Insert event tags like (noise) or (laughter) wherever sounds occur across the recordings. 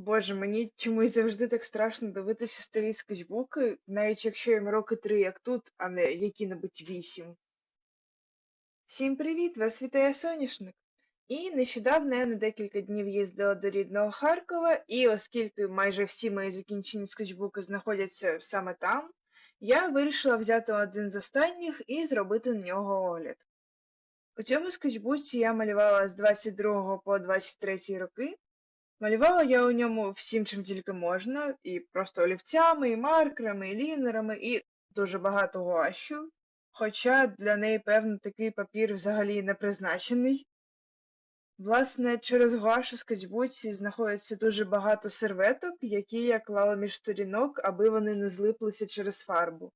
Боже, мені чомусь завжди так страшно дивитися старі скетчбуки, навіть якщо їм роки три, як тут, а не які-небудь вісім. Всім привіт! Вас вітає соняшник. І нещодавно я на декілька днів їздила до рідного Харкова, і оскільки майже всі мої закінчені скетчбуки знаходяться саме там, я вирішила взяти один з останніх і зробити на нього огляд. У цьому скетчбуці я малювала з 22 по 23 роки. Малювала я у ньому всім, чим тільки можна, і просто олівцями, і маркерами, і лінерами, і дуже багато гуашу. Хоча для неї, певно, такий папір взагалі не призначений. Власне, через гуаш у скетчбуці знаходиться дуже багато серветок, які я клала між сторінок, аби вони не злиплися через фарбу.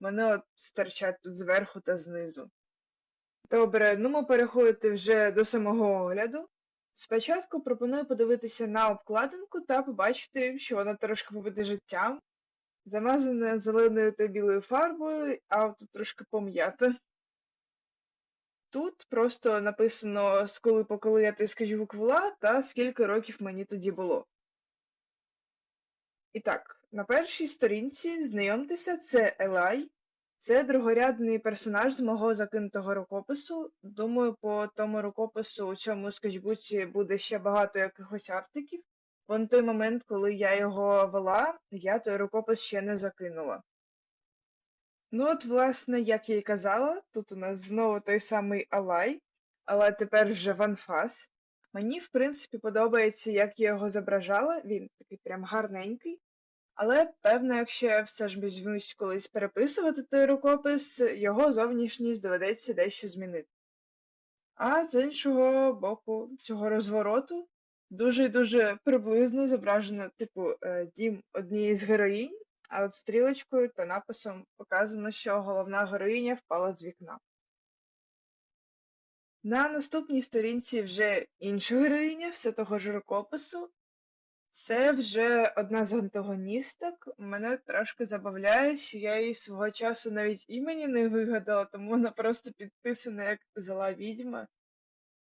Вони от стирчать тут зверху та знизу. Добре, ну ми переходити вже до самого огляду. Спочатку пропоную подивитися на обкладинку та побачити, що вона трошки побита життям, замазана зеленою та білою фарбою, а тут трошки пом'ята. Тут просто написано, з коли по коли я той скетчбук вела та скільки років мені тоді було. І так, на першій сторінці знайомтеся, це Елай. Це другорядний персонаж з мого закинутого рукопису. Думаю, по тому рукопису у цьому скетчбуці буде ще багато якихось артиків, бо на той момент, коли я його вела, я той рукопис ще не закинула. Ну, от, власне, як я й казала, тут у нас знову той самий Алай, але тепер вже ванфас. Мені, в принципі, подобається, як я його зображала, він такий прям гарненький. Але, певно, якщо я все ж візьмусь колись переписувати той рукопис, його зовнішність доведеться дещо змінити. А з іншого боку, цього розвороту дуже дуже приблизно зображено, типу, е, дім однієї з героїнь, а от стрілочкою та написом показано, що головна героїня впала з вікна. На наступній сторінці вже інша героїня, все того ж рукопису, це вже одна з антагоністок. Мене трошки забавляє, що я їй свого часу навіть імені не вигадала, тому вона просто підписана як зла відьма.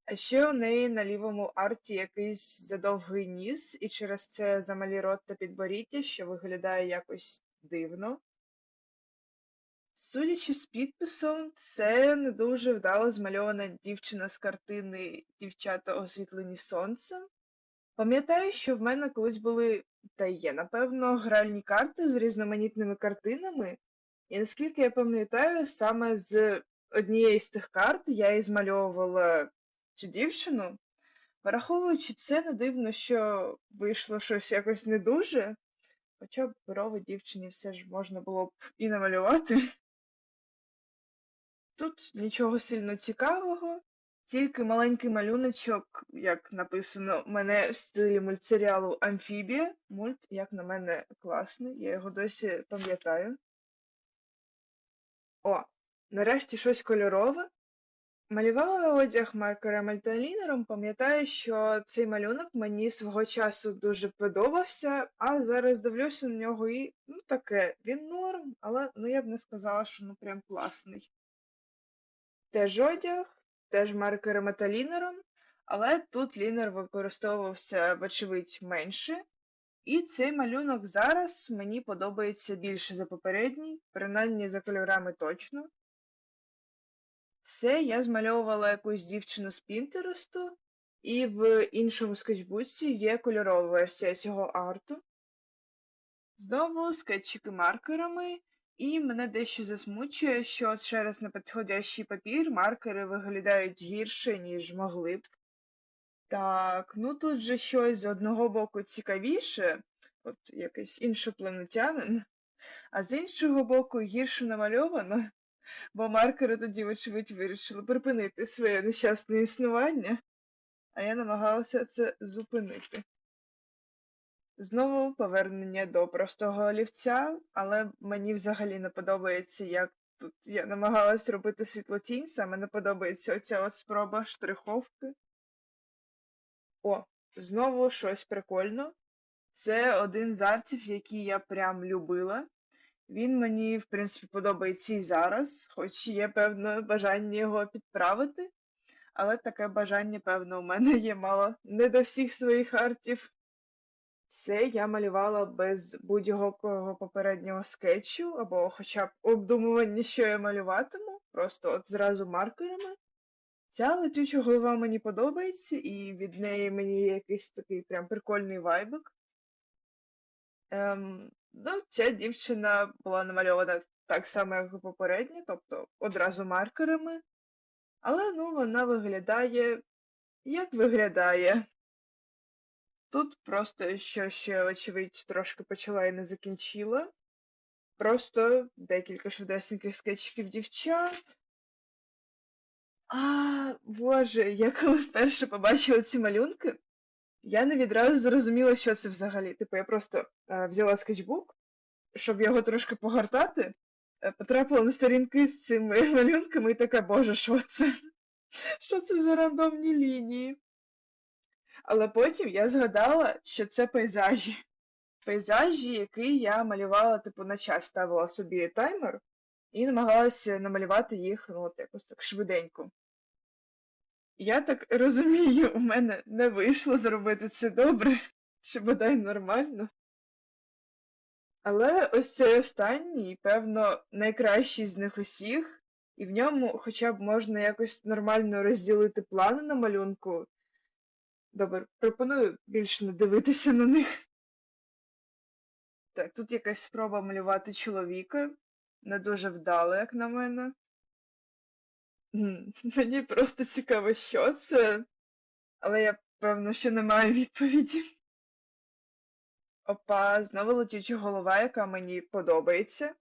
А ще у неї на лівому арті якийсь задовгий ніс, і через це замалі рот та підборіддя, що виглядає якось дивно. Судячи з підписом, це не дуже вдало змальована дівчина з картини Дівчата освітлені сонцем. Пам'ятаю, що в мене колись були, та є, напевно, гральні карти з різноманітними картинами, і наскільки я пам'ятаю, саме з однієї з тих карт я і змальовувала цю дівчину. Враховуючи це, не дивно, що вийшло щось якось не дуже, хоча б брови дівчині все ж можна було б і намалювати. Тут нічого сильно цікавого. Тільки маленький малюночок, як написано, мене в стилі мультсеріалу Амфібія. Мульт, як на мене, класний, я його досі пам'ятаю. О, нарешті щось кольорове. Малювала одяг маркером альталінером, пам'ятаю, що цей малюнок мені свого часу дуже подобався, а зараз дивлюся на нього і ну таке, він норм, але ну я б не сказала, що ну прям класний. Теж одяг теж маркером та лінером, але тут лінер використовувався, вочевидь, менше. І цей малюнок зараз мені подобається більше за попередній, принаймні за кольорами точно. Це я змальовувала якусь дівчину з Пінтересту, і в іншому скетчбуці є кольорова версія цього арту. Знову скетчики маркерами, і мене дещо засмучує, що через непідходящий папір маркери виглядають гірше, ніж могли б. Так, ну тут же щось з одного боку цікавіше, от якийсь іншопланетянин, а з іншого боку гірше намальовано, бо маркери тоді, вочевидь, вирішили припинити своє нещасне існування, а я намагалася це зупинити. Знову повернення до простого олівця, але мені взагалі не подобається, як тут я намагалась робити світлотінь, саме не подобається оця от спроба штриховки. О, знову щось прикольно. Це один з артів, який я прям любила. Він мені, в принципі, подобається і зараз, хоч є певне бажання його підправити. Але таке бажання, певно, у мене є мало не до всіх своїх артів. Це я малювала без будь-якого попереднього скетчу або хоча б обдумування, що я малюватиму, просто от зразу маркерами. Ця летюча голова мені подобається, і від неї мені є якийсь такий прям прикольний вайбик. Ем, ну, ця дівчина була намальована так само, як і попередня, тобто одразу маркерами. Але ну, вона виглядає, як виглядає. Тут просто що ще, очевидь, трошки почала і не закінчила. Просто декілька швидесеньких скетчиків дівчат. А, Боже, я коли вперше побачила ці малюнки, я не відразу зрозуміла, що це взагалі. Типу, я просто е, взяла скетчбук, щоб його трошки погортати, е, потрапила на сторінки з цими малюнками і така, боже, що це? Що це за рандомні лінії? Але потім я згадала, що це пейзажі. Пейзажі, які я малювала, типу, на час ставила собі таймер і намагалася намалювати їх ну, от якось так швиденько. Я так розумію, у мене не вийшло зробити це добре, чи бодай нормально. Але ось цей останній, певно, найкращий з них усіх, і в ньому хоча б можна якось нормально розділити плани на малюнку. Добре, пропоную більше не дивитися на них. Так, тут якась спроба малювати чоловіка. Не дуже вдало, як на мене. (laughs) Мені просто цікаво, що це, але я певно, що не маю відповіді. Опа, знову летюча голова, яка мені подобається.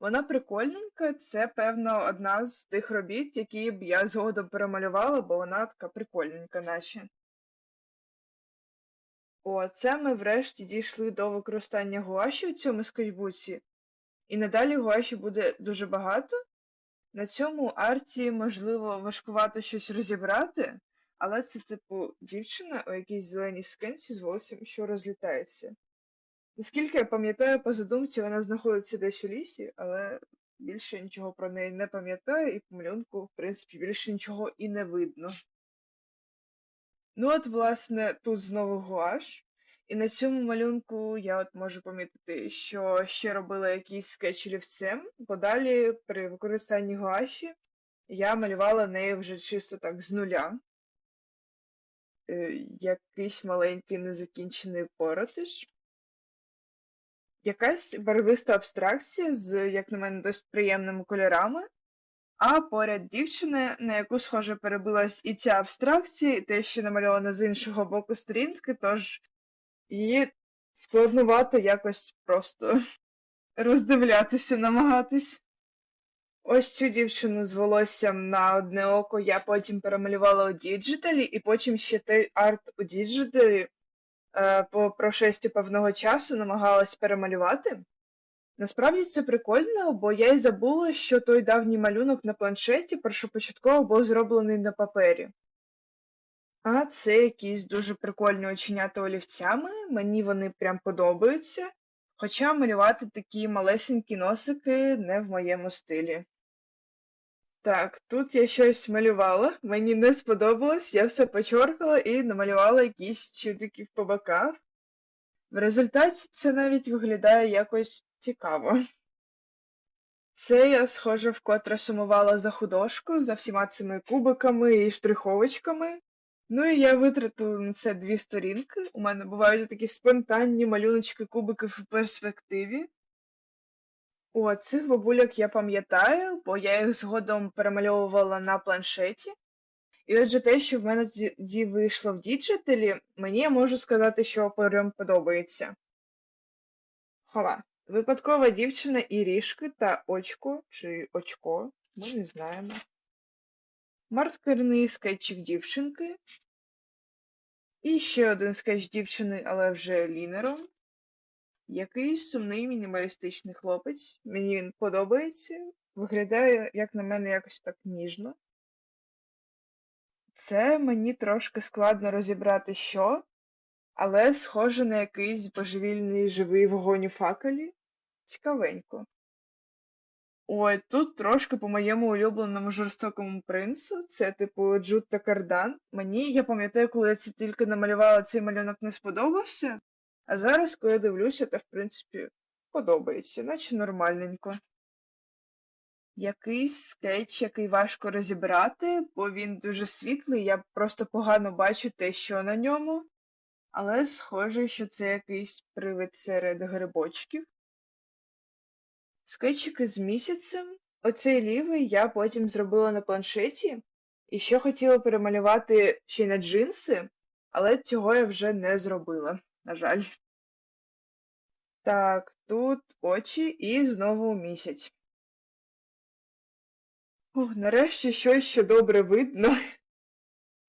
Вона прикольненька, це, певно, одна з тих робіт, які б я згодом перемалювала, бо вона така прикольненька, наче. О, це ми врешті дійшли до використання гуаші у цьому скетчбуці. І надалі гуаші буде дуже багато. На цьому арті, можливо, важкувато щось розібрати, але це, типу, дівчина у якійсь зеленій скинці з волоссям, що розлітається. Наскільки я пам'ятаю, по задумці вона знаходиться десь у лісі, але більше нічого про неї не пам'ятаю, і по малюнку, в принципі, більше нічого і не видно. Ну, от, власне, тут знову гуаш. І на цьому малюнку я от можу помітити, що ще робила якийсь скетч олівцем, бо далі при використанні гуаші я малювала неї вже чисто так з нуля. Е, якийсь маленький незакінчений поротиш. Якась барвиста абстракція з, як на мене, досить приємними кольорами. А поряд дівчини, на яку, схоже, перебилась і ця абстракція, і те, що намальовано з іншого боку сторінки, тож її складновато якось просто (laughs) роздивлятися, намагатись. Ось цю дівчину з волоссям на одне око я потім перемалювала у діджиталі, і потім ще той арт у діджиталі е, по прошесті певного часу намагалась перемалювати. Насправді це прикольно, бо я й забула, що той давній малюнок на планшеті першопочатково був зроблений на папері. А це якісь дуже прикольні оченята олівцями, мені вони прям подобаються. Хоча малювати такі малесенькі носики не в моєму стилі. Так, тут я щось малювала, мені не сподобалось, я все почоркала і намалювала якісь чудиків по боках. В результаті це навіть виглядає якось цікаво. Це я, схоже, вкотре сумувала за художкою, за всіма цими кубиками і штриховочками. Ну і я витратила на це дві сторінки. У мене бувають такі спонтанні малюночки кубиків у перспективі. О, цих бабуляк я пам'ятаю, бо я їх згодом перемальовувала на планшеті. І отже, те, що в мене тоді вийшло в діджиталі, мені я можу сказати, що прям подобається. Хова. Випадкова дівчина і ріжки та очко чи очко, ми не знаємо. Маркерний скетчик дівчинки. І ще один скетч дівчини, але вже лінером. Якийсь сумний мінімалістичний хлопець. Мені він подобається. Виглядає, як на мене, якось так ніжно. Це мені трошки складно розібрати що, але схоже на якийсь божевільний живий вогонь у факелі. Цікавенько. Ой, тут трошки по моєму улюбленому жорстокому принцу. Це, типу, Джут та Кардан. Мені, я пам'ятаю, коли я це тільки намалювала, цей малюнок не сподобався. А зараз, коли я дивлюся, то в принципі подобається, наче нормальненько. Якийсь скетч, який важко розібрати, бо він дуже світлий, я просто погано бачу те, що на ньому. Але схоже, що це якийсь привид серед грибочків. Скетчики з місяцем. Оцей лівий я потім зробила на планшеті, і ще хотіла перемалювати ще й на джинси, але цього я вже не зробила, на жаль. Так, тут очі і знову місяць. Ух, нарешті щось що добре видно.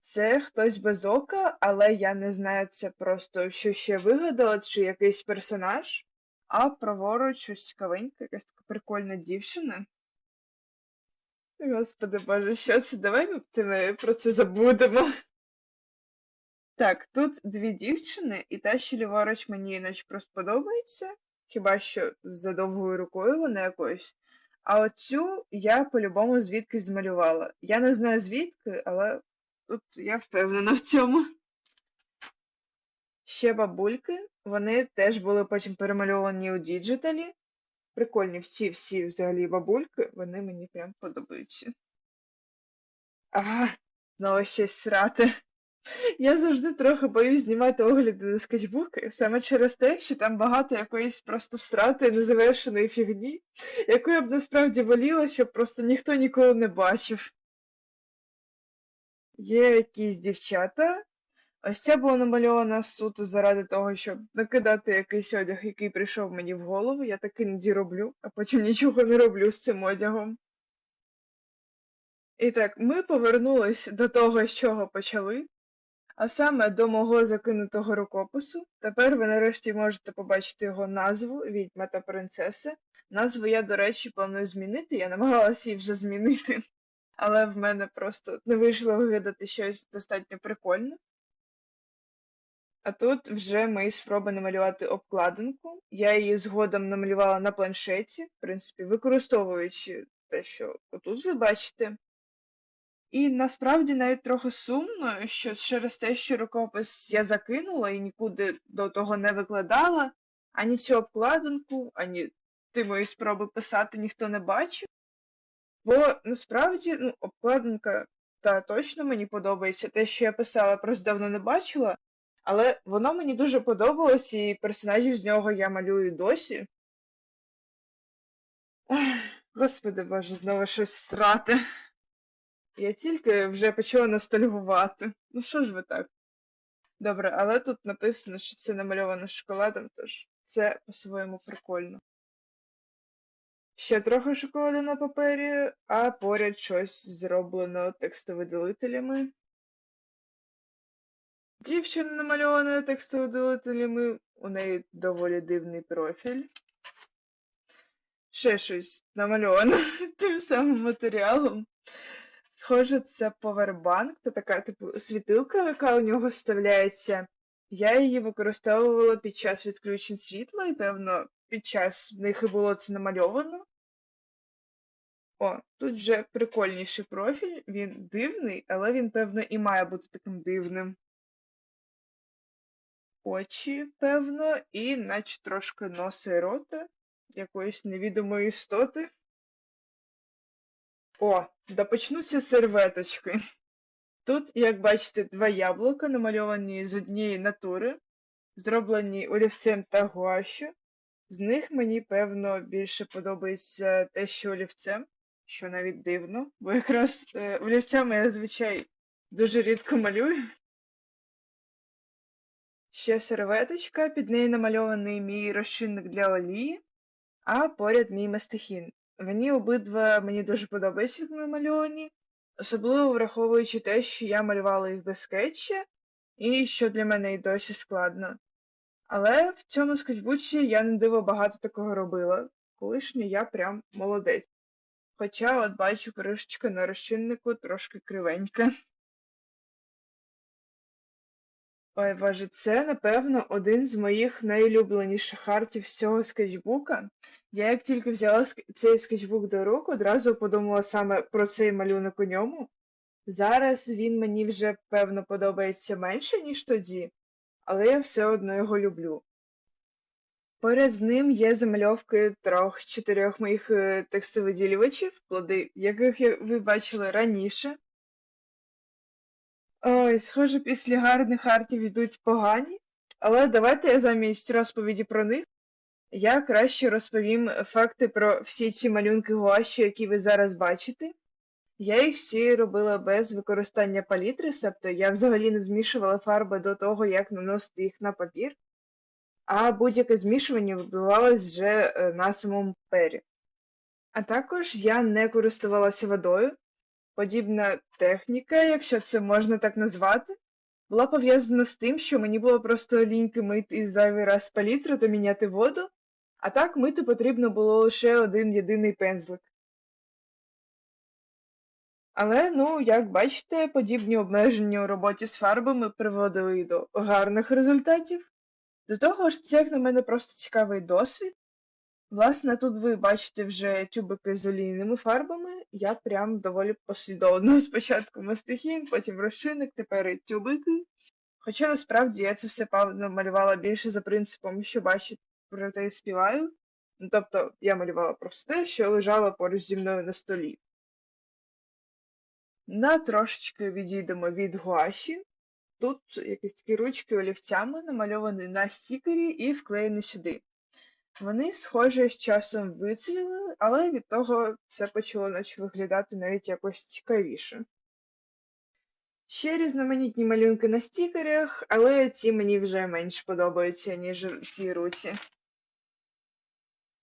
Це хтось без ока, але я не знаю, це просто що ще вигадала, чи якийсь персонаж, а праворуч щось цікавеньке, якась така прикольна дівчина. Господи Боже, що це? Давай ми про це забудемо. Так, тут дві дівчини, і та, що ліворуч мені наче просто подобається, хіба що за довгою рукою вона якоюсь. А оцю я по-любому звідкись змалювала. Я не знаю звідки, але тут я впевнена в цьому. Ще бабульки, вони теж були потім перемальовані у діджиталі. Прикольні всі-всі взагалі бабульки, вони мені прям подобаються. Ага, знову щось срати. Я завжди трохи боюсь знімати огляди на скетчбуки, саме через те, що там багато якоїсь просто всратої незавершеної фігні, яку я б насправді воліла, щоб просто ніхто ніколи не бачив. Є якісь дівчата. Ось ця була намальована суто заради того, щоб накидати якийсь одяг, який прийшов мені в голову. Я так іноді роблю, а потім нічого не роблю з цим одягом. І так, ми повернулись до того, з чого почали, а саме до мого закинутого рукопису. Тепер ви нарешті можете побачити його назву Відьма та принцеси. Назву я, до речі, планую змінити. Я намагалася її вже змінити, але в мене просто не вийшло вигадати щось достатньо прикольне. А тут вже мої спроби намалювати обкладинку. Я її згодом намалювала на планшеті, в принципі, використовуючи те, що отут ви бачите. І насправді навіть трохи сумно, що через те, що рукопис я закинула і нікуди до того не викладала, ані цю обкладинку, ані ти мої спроби писати ніхто не бачив. Бо насправді ну, обкладинка та точно мені подобається. Те, що я писала, просто давно не бачила, але воно мені дуже подобалось, і персонажів з нього я малюю досі. Господи Боже, знову щось срати. Я тільки вже почала ностальгувати. Ну що ж ви так? Добре, але тут написано, що це намальовано шоколадом, тож це по-своєму прикольно. Ще трохи шоколаду на папері, а поряд щось зроблено текстовидалителями. Дівчина намальована текстовидалителями, у неї доволі дивний профіль. Ще щось намальовано (laughs) тим самим матеріалом. Схоже, це повербанк, це така типу світилка, яка у нього вставляється. Я її використовувала під час відключень світла, і, певно, під час них і було це намальовано. О, тут вже прикольніший профіль, він дивний, але він, певно, і має бути таким дивним. Очі, певно, і наче трошки носа і рота якоїсь невідомої істоти. О, да почнуся серветочки. Тут, як бачите, два яблука, намальовані з однієї натури, зроблені олівцем та гуашю. З них мені, певно, більше подобається те, що олівцем, що навіть дивно, бо якраз е, олівцями я зазвичай дуже рідко малюю. Ще серветочка, під нею намальований мій розчинник для олії, а поряд мій мастихін. Вони обидва мені дуже подобаються, намальовані, особливо враховуючи те, що я малювала їх без скетча, і що для мене і досі складно. Але в цьому скетчбуці я не диво багато такого робила. Колишній я прям молодець. Хоча, от бачу, кришечка на розчиннику трошки кривенька. Ой, боже, це, напевно, один з моїх найулюбленіших артів з цього скетчбука. Я як тільки взяла цей скетчбук до рук, одразу подумала саме про цей малюнок у ньому. Зараз він мені вже, певно, подобається менше, ніж тоді, але я все одно його люблю. Поряд з ним є замальовки трьох-чотирьох моїх е, текстовиділювачів, плоди яких ви бачили раніше. Ой, схоже, після гарних артів йдуть погані, але давайте я замість розповіді про них я краще розповім факти про всі ці малюнки гуаші, які ви зараз бачите. Я їх всі робила без використання палітри, тобто я взагалі не змішувала фарби до того, як наносити їх на папір, а будь-яке змішування відбувалось вже е, на самому папері. А також я не користувалася водою. Подібна техніка, якщо це можна так назвати, була пов'язана з тим, що мені було просто ліньки мити зайвий раз палітру та міняти воду, а так мити потрібно було лише один єдиний пензлик. Але, ну, як бачите, подібні обмеження у роботі з фарбами приводили до гарних результатів. До того ж, це, як на мене, просто цікавий досвід. Власне, тут ви бачите вже тюбики з олійними фарбами. Я прям доволі послідовно (laughs) спочатку мастихін, потім розчинник, тепер і тюбики. Хоча насправді я це все певно малювала більше за принципом, що бачите, про те співаю. Ну, тобто я малювала просто те, що лежало поруч зі мною на столі. На трошечки відійдемо від гуаші. Тут якісь такі ручки олівцями намальовані на стікері і вклеєні сюди. Вони, схоже, з часом вицвіли, але від того це почало наче виглядати навіть якось цікавіше. Ще різноманітні малюнки на стікерах, але ці мені вже менш подобаються, ніж ці руці.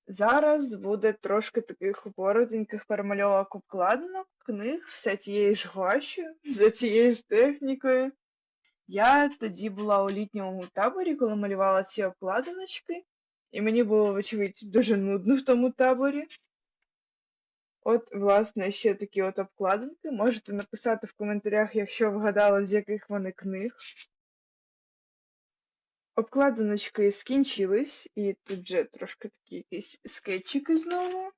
Зараз буде трошки таких коротеньких перемальовок обкладинок, книг, все тією ж гуашю, за цією ж технікою. Я тоді була у літньому таборі, коли малювала ці обкладиночки, і мені було, вочевидь, дуже нудно в тому таборі. От, власне, ще такі от обкладинки. Можете написати в коментарях, якщо вгадали, з яких вони книг. Обкладиночки скінчились, і тут вже трошки такі якісь скетчики знову.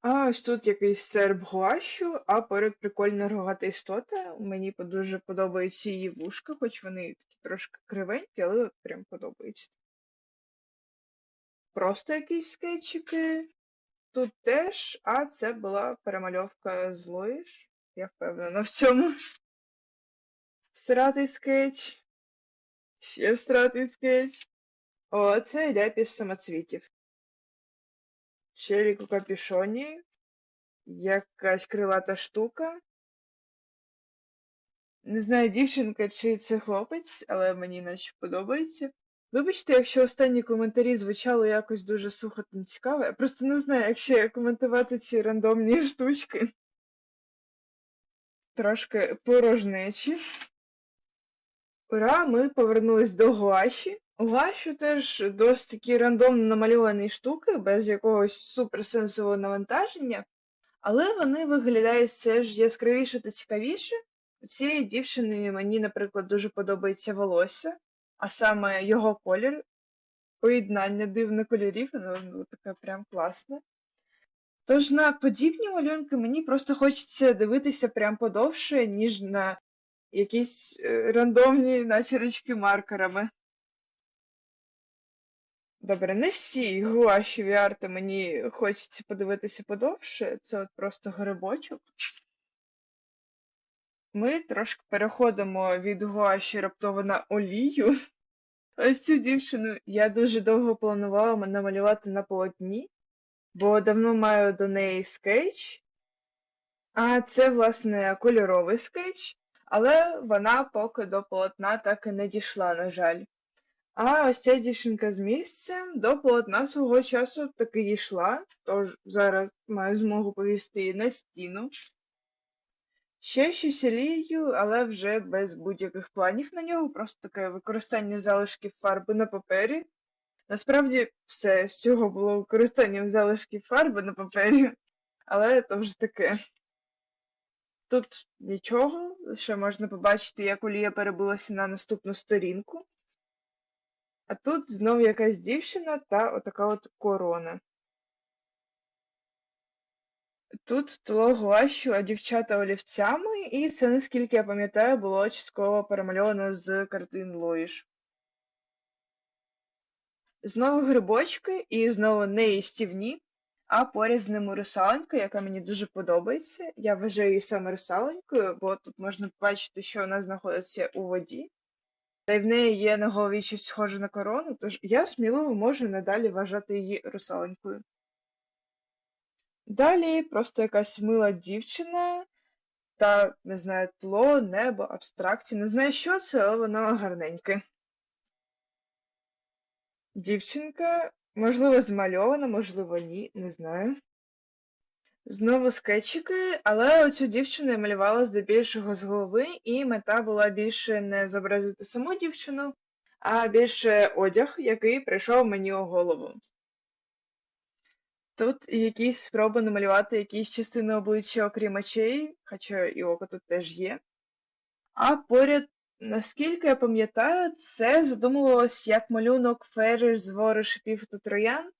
А ось тут якийсь серб гуащу, а поряд прикольна рогата істота. Мені дуже подобаються її вушка, хоч вони такі трошки кривенькі, але прям подобаються. Просто якісь скетчики. Тут теж, а це була перемальовка злоїш. Я впевнена в цьому. Всратий скетч. Ще всратий скетч. О, це ляпіс самоцвітів. Челік у капюшоні. Якась крилата штука. Не знаю, дівчинка чи це хлопець, але мені наче подобається. Вибачте, якщо останні коментарі звучали якось дуже сухо та цікаво. Я просто не знаю, як ще коментувати ці рандомні (laughs) штучки. Трошки порожнечі. Ура, ми повернулись до гуаші. Гуаші теж досить такі рандомно намальовані штуки, без якогось суперсенсового навантаження, але вони виглядають все ж яскравіше та цікавіше. У цієї дівчини мені, наприклад, дуже подобається волосся, а саме його колір, поєднання дивних кольорів, воно ну, таке прям класне. Тож на подібні малюнки мені просто хочеться дивитися прям подовше, ніж на якісь е, рандомні начерочки маркерами. Добре, не всі гуашеві арти мені хочеться подивитися подовше. Це от просто грибочок. Ми трошки переходимо від гуаші раптово на олію. Ось цю дівчину я дуже довго планувала намалювати на полотні, бо давно маю до неї скетч. А це, власне, кольоровий скетч, але вона поки до полотна так і не дійшла, на жаль. А ось ця дівчинка з місцем до полотна свого часу таки дійшла, тож зараз маю змогу повісти її на стіну. Ще щось олією, але вже без будь-яких планів на нього, просто таке використання залишків фарби на папері. Насправді, все з цього було використанням залишків фарби на папері, але то вже таке. Тут нічого, лише можна побачити, як олія перебилася на наступну сторінку. А тут знов якась дівчина та отака от корона. Тут тло гуашю, а дівчата олівцями, і це, наскільки я пам'ятаю, було частково перемальовано з картин Лоїш. Знову грибочки і знову неїстівні, а поряд з ними русалонька, яка мені дуже подобається. Я вважаю її саме русалонькою, бо тут можна побачити, що вона знаходиться у воді. Та й в неї є на голові щось схоже на корону, тож я сміливо можу надалі вважати її русалонькою. Далі просто якась мила дівчина та, не знаю, тло, небо, абстракції. Не знаю, що це, але воно гарненьке. Дівчинка, можливо, змальована, можливо, ні, не знаю. Знову скетчики, але оцю дівчину я малювала здебільшого з голови, і мета була більше не зобразити саму дівчину, а більше одяг, який прийшов мені у голову. Тут якісь спроби намалювати якісь частини обличчя, окрім очей, хоча і око тут теж є. А поряд, наскільки я пам'ятаю, це задумувалось як малюнок фериш з вори шипів та троян,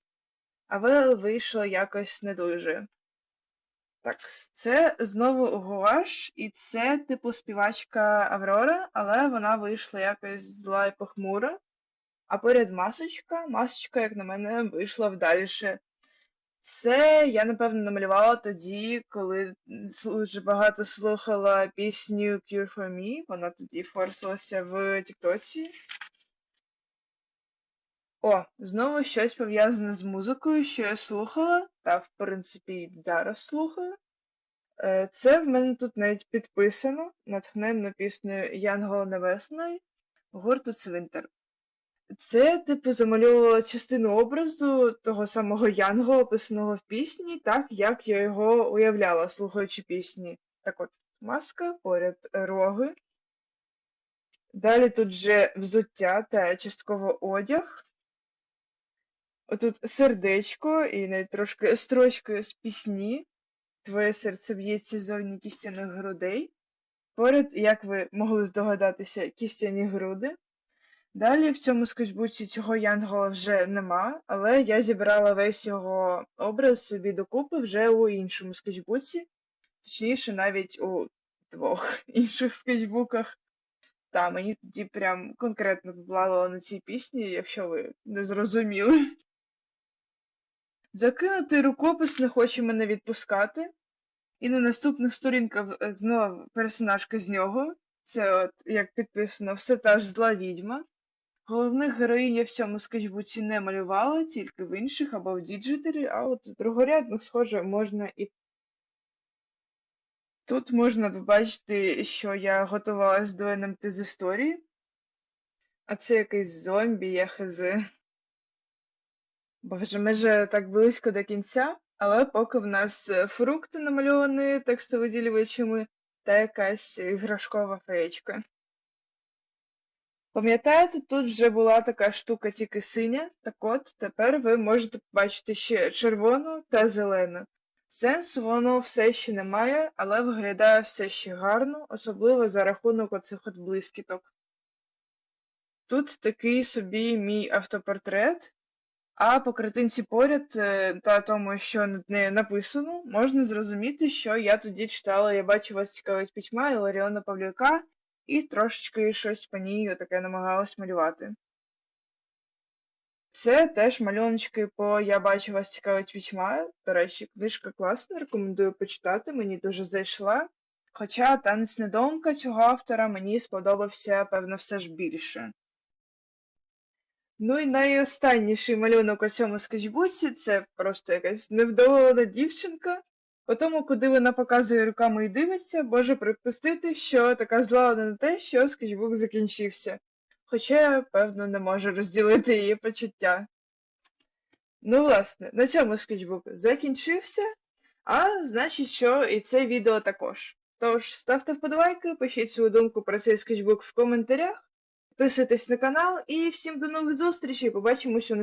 але вийшло якось не дуже. Так, це знову гуаш, і це, типу, співачка Аврора, але вона вийшла якось зла і похмура. А поряд масочка, масочка, як на мене, вийшла вдаліше. Це я, напевно, намалювала тоді, коли дуже багато слухала пісню Cure for Me. Вона тоді форсилася в Тіктоці. О, знову щось пов'язане з музикою, що я слухала, та, в принципі, зараз слухаю. Е, Це в мене тут навіть підписано, натхненно піснею Янгол Небесної гурту Цвинтар. Це, типу, замальовувала частину образу того самого Янго, описаного в пісні, так як я його уявляла, слухаючи пісні. Так от, маска, поряд роги. Далі тут вже взуття та частково одяг. Отут сердечко і навіть трошки строчкою з пісні. Твоє серце б'ється зовні кістяних грудей. Поряд, як ви могли здогадатися, кістяні груди. Далі в цьому скетчбуці цього янгола вже нема, але я зібрала весь його образ собі докупи вже у іншому скетчбуці, точніше, навіть у двох (laughs) інших скетчбуках. Та, мені тоді прям конкретно поплавало на цій пісні, якщо ви не зрозуміли. Закинутий рукопис не хоче мене відпускати. І на наступних сторінках знову персонажка з нього. Це, от, як підписано, все та ж зла відьма. Головних героїнь я в цьому скетчбуці не малювала, тільки в інших або в діджиталі, а от другорядних, схоже, можна і. Тут можна побачити, що я готувалась до НМТ з історії. А це якийсь зомбі, я хз. Боже, ми же так близько до кінця, але поки в нас фрукти намальовані текстовиділювачами та якась іграшкова феєчка. Пам'ятаєте, тут вже була така штука тільки синя, так от тепер ви можете побачити ще червону та зелену. Сенсу воно все ще немає, але виглядає все ще гарно, особливо за рахунок оцих от блискіток. Тут такий собі мій автопортрет, а по картинці поряд е, та тому, що над нею написано, можна зрозуміти, що я тоді читала Я бачу вас цікавить пітьма Іларіона Павлюка і трошечки щось по ній таке намагалась малювати. Це теж малюночки по Я бачу вас цікавить пітьма. До речі, книжка класна, рекомендую почитати, мені дуже зайшла. Хоча танець недомка цього автора мені сподобався, певно, все ж більше. Ну і найостанніший малюнок у цьому скетчбуці це просто якась невдоволена дівчинка. По тому, куди вона показує руками і дивиться, може припустити, що така зла на те, що скетчбук закінчився. Хоча певно, не можу розділити її почуття. Ну, власне, на цьому скетчбук закінчився, а значить, що і це відео також. Тож, ставте вподобайки, пишіть свою думку про цей скетчбук в коментарях. Підписуйтесь на канал і всім до нових зустрічей. Побачимося у